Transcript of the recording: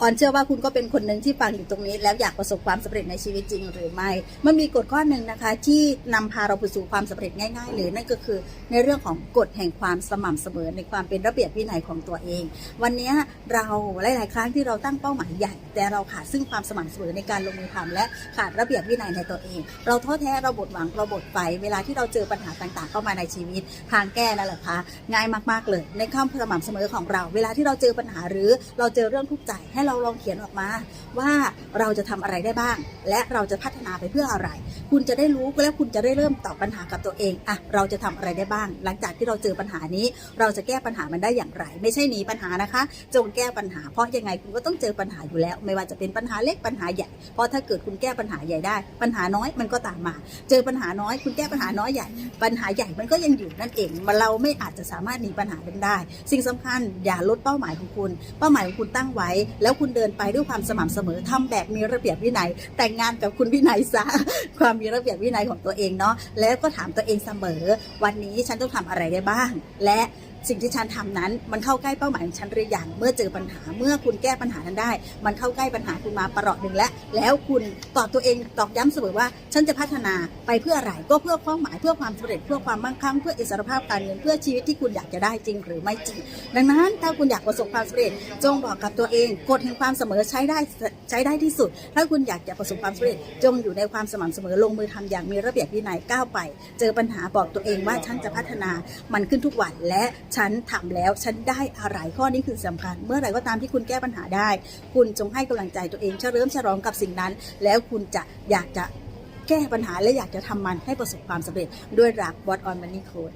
ออนเชื่อว่าคุณก็เป็นคนหนึ่งที่ฟังอยู่ตรงนี้ แล้วอยากประสบความสำเร็จในชีวิตจริงหรือไม่ มันมีกฎข้อหนึ่งนะคะ ที่นำพาเราไปสู่ความสำเร็จง่ายๆเลยนั่นก็คือในเรื่องของกฎแห่งความสม่ำเสมอในความเป็นระเบียบวินัยของตัวเอง วันนี้เราหลาย ๆ ครั้งที่เราตั้งเป้าหมายใหญ่ แต่เราขาดซึ่งความสม่ำเสมอในการลงมือทำและขาดระเบียบวินัยในตัวเอง เราท้อแท้เราบดหวังเราบดไฟเวลาที่เราเจอปัญหาต่างๆ เข้ามาในชีวิตทางแก้นั่นแหละคะง่ายมากๆเลย ในความสม่ำเสมอของเรา เวลาที่เราเจอปัญหาหรือเราเจอเรื่องทุกข์ใจให้เราลองเขียนออกมาว่าเราจะทำอะไรได้บ้าง และเราจะพัฒนาไปเพื่ออะไร คุณจะได้รู้และคุณจะได้เริ่มตอบปัญหากับตัวเองอะเราจะทำอะไรได้บ้าง หลังจากที่เราเจอปัญหานี้ เราจะแก้ปัญหามันได้อย่างไร ไม่ใช่หนีปัญหานะคะ จงแก้ปัญหา เพราะยังไงคุณก็ต้องเจอปัญหาอยู่แล้ว ไม่ว่าจะเป็นปัญหาเล็กปัญหาใหญ่เพราะถ้าเกิดคุณแก้ปัญหาใหญ่ได้ ปัญหาน้อยมันก็ตามมา เจอปัญหาน้อย คุณแก้ปัญหาน้อยใหญ่ ปัญหาใหญ่มันก็ยังอยู่นั่นเองมันเราไม่อาจจะสามารถหนีปัญหานั้นได้ สิ่งสำคัญอย่าลดเป้าหมายของคุณ เป้าหมายของคุณตั้งไว้ แล้วคุณเดินไปด้วยความสม่ำเสมอทำแบบมีระเบียบวินัย แต่งงานกับคุณวินัยซะความมีระเบียบวินัยของตัวเองเนาะแล้วก็ถามตัวเองเสมอ วันนี้ฉันต้องทำอะไรได้บ้าง และ สิ่งที่ฉันทำนั้น มันเข้าใกล้เป้าหมายของฉันหรือยังเมื่อเจอปัญหาเมื่อคุณแก้ปัญหานั้นได้ มันเข้าใกล้ปัญหาคุณมาประหลอดหนึ่งแล้วแล้วคุณตอบตัวเองตอกย้ำเสมอว่า ฉันจะพัฒนาไปเพื่ออะไรก็เพื่อเป้าหมายเพื่อความสำเร็จเพื่อความมั่งคั่งเพื่ออิสรภาพการเงินเพื่อชีวิตที่คุณอยากจะได้จริงหรือไม่จริง ดังนั้นถ้าคุณอยากประสบความสำเร็จ จงบอกกับตัวเองกฎแห่งความเสมอใช้ได้ใช้ได้ที่สุด ถ้าคุณอยากจะประสบความสำเร็จ จงอยู่ในความสม่ำเสมอลงมือทำอย่างมีระเบียบวินัยก้าวไป เจอปัญหาบอกตัวเองว่าฉันจะพัฒนามันขึ้นทุกวันและฉันทำแล้วฉันได้อะไรข้อนี้คือสำคัญ เมื่อไหร่ก็ตามที่คุณแก้ปัญหาได้ คุณจงให้กำลังใจตัวเองเฉลิมฉลองกับสิ่งนั้น แล้วคุณจะอยากจะแก้ปัญหาและอยากจะทำมันให้ประสบความสำเร็จด้วยรักวอตออนมันนี่โค้ด